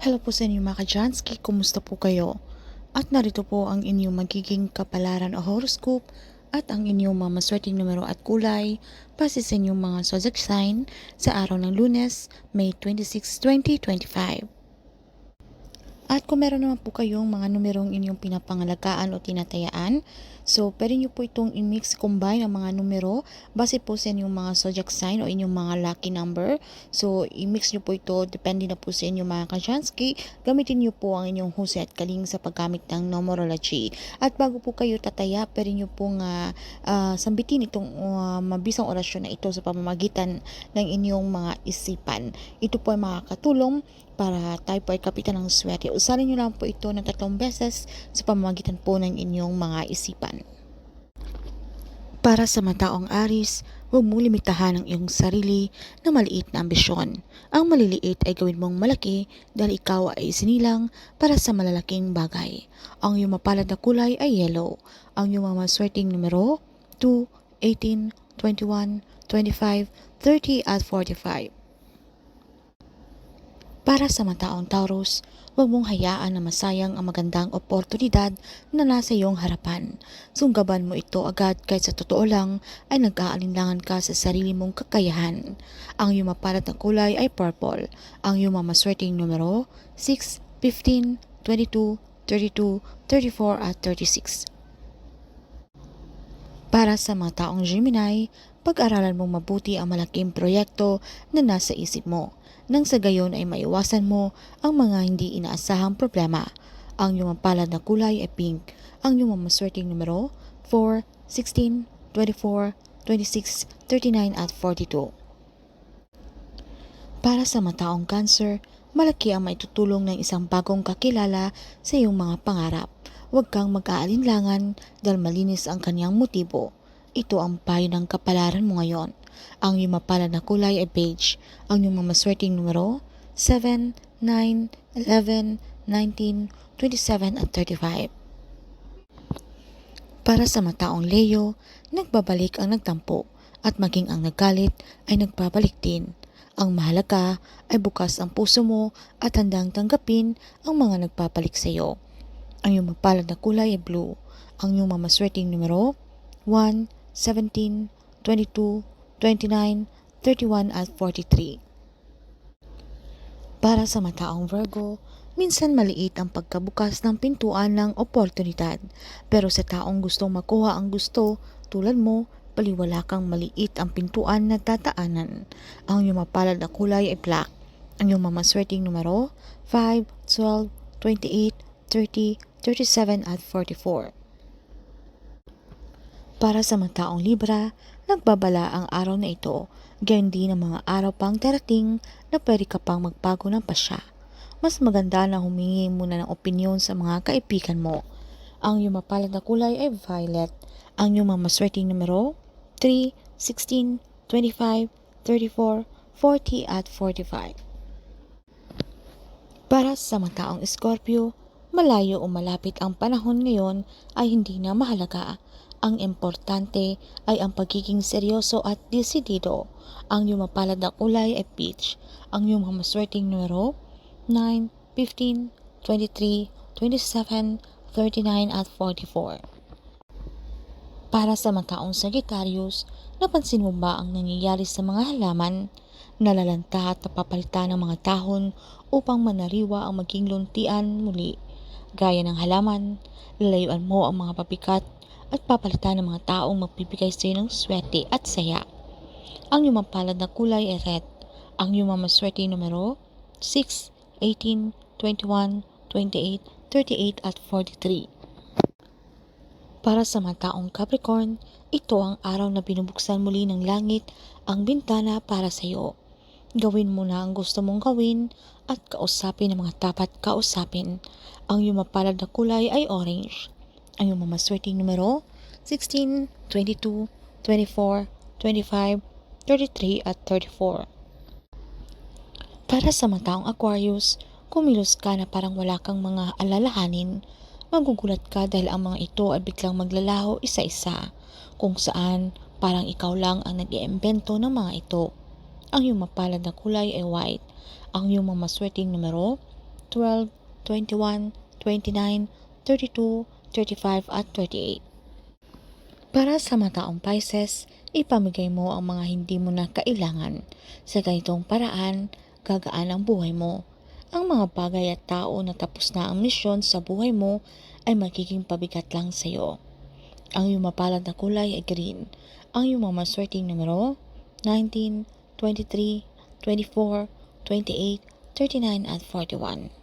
Hello po sa inyo mga Kajansky, kumusta po kayo? At narito po ang inyong magiging kapalaran o horoscope at ang inyong mga maswerteng numero at kulay base sa inyong mga zodiac sign sa araw ng lunes, May 26, 2025. At kung meron naman po kayong mga numerong inyong pinapangalagaan o tinatayaan, so pwede nyo po itong i-mix, combine ang mga numero base po sa inyong mga zodiac sign o inyong mga lucky number. So, i-mix nyo po ito, depende na po sa inyong mga kajansky. Gamitin nyo po ang inyong husay at kaling sa paggamit ng numerology. At bago po kayo tataya, pwede nyo pong uh, uh, sambitin itong uh, mabisang orasyon na ito sa pamamagitan ng inyong mga isipan. Ito po ay makakatulong para tayo po ay kapitan ng swerte. Usarin nyo lang po ito ng tatlong beses sa pamamagitan po ng inyong mga isipan. Para sa mataong aris, huwag mong limitahan ang iyong sarili na maliit na ambisyon. Ang maliliit ay gawin mong malaki dahil ikaw ay sinilang para sa malalaking bagay. Ang iyong mapalad na kulay ay yellow. Ang iyong mga maswerteng numero 2, 18, 21, 25, 30 at 45. Para sa mataong Taurus, huwag mong hayaan na masayang ang magandang oportunidad na nasa iyong harapan. Sunggaban mo ito agad kahit sa totoo lang ay nag-aalinlangan ka sa sarili mong kakayahan. Ang iyong mapalat na kulay ay purple. Ang iyong mamaswerteng numero 6, 15, 22, 32, 34 at 36. Para sa mga taong Gemini, pag-aralan mong mabuti ang malaking proyekto na nasa isip mo nang sa gayon ay maiwasan mo ang mga hindi inaasahang problema. Ang iyong mapalad na kulay ay pink. Ang iyong mamaswerteng numero 4, 16, 24, 26, 39 at 42. Para sa mataong cancer, malaki ang maitutulong ng isang bagong kakilala sa iyong mga pangarap. Huwag kang mag-aalinlangan dahil malinis ang kanyang motibo. Ito ang payo ng kapalaran mo ngayon. Ang iyong mapalad na kulay ay beige. Ang iyong mamaswerteng numero 7, 9, 11, 19, 27 at 35. Para sa mataong Leo, nagbabalik ang nagtampo at maging ang nagalit ay nagbabalik din. Ang mahalaga ay bukas ang puso mo at handang tanggapin ang mga nagpapalik sa iyo. Ang iyong mapalad na kulay ay blue. Ang iyong mamaswerteng numero 1, 17, 22, 29, 31 at 43. Para sa mataong Virgo, minsan maliit ang pagkabukas ng pintuan ng oportunidad. Pero sa taong gustong makuha ang gusto, tulad mo, paliwala kang maliit ang pintuan na tataanan. Ang iyong mapalad na kulay ay black. Ang iyong mamaswerteng numero 5, 12, 28, 30, 37 at 44. Para sa mga Libra, nagbabala ang araw na ito, gayon din ang mga araw pang darating na pwede ka pang magbago ng pasya. Mas maganda na humingi muna ng opinyon sa mga kaibigan mo. Ang iyong mapalad na kulay ay violet. Ang iyong mga maswerteng numero 3, 16, 25, 34, 40 at 45. Para sa mga Scorpio, malayo o malapit ang panahon ngayon ay hindi na mahalaga ang importante ay ang pagiging seryoso at desidido. Ang iyong mapalad na kulay ay peach. Ang iyong mga maswerteng numero 9, 15, 23, 27, 39 at 44. Para sa mga taong Sagittarius, napansin mo ba ang nangyayari sa mga halaman? Nalalanta at napapalitan ng mga tahon upang manariwa ang maging luntian muli. Gaya ng halaman, lalayuan mo ang mga papikat at papalitan ng mga taong magbibigay sa iyo ng swerte at saya. Ang iyong mapalad na kulay ay red. Ang iyong mamaswerte numero 6, 18, 21, 28, 38 at 43. Para sa mga taong Capricorn, ito ang araw na binubuksan muli ng langit ang bintana para sa iyo. Gawin mo na ang gusto mong gawin at kausapin ang mga dapat kausapin. Ang iyong mapalad na kulay ay orange ang iyong mamaswerteng numero 16, 22, 24, 25, 33 at 34. Para sa mataong Aquarius, kumilos ka na parang wala kang mga alalahanin, magugulat ka dahil ang mga ito ay biglang maglalaho isa-isa, kung saan parang ikaw lang ang nag-iimbento ng mga ito. Ang iyong mapalad na kulay ay white. Ang iyong mamaswerteng numero 12, 21, 29, 32, 35 at 38. Para sa mga taong Pisces, ipamigay mo ang mga hindi mo na kailangan. Sa ganitong paraan, gagaan ang buhay mo. Ang mga bagay at tao na tapos na ang misyon sa buhay mo ay magiging pabigat lang sa iyo. Ang iyong mapalad na kulay ay green. Ang iyong mga maswerteng numero 19, 23, 24, 28, 39 at 41.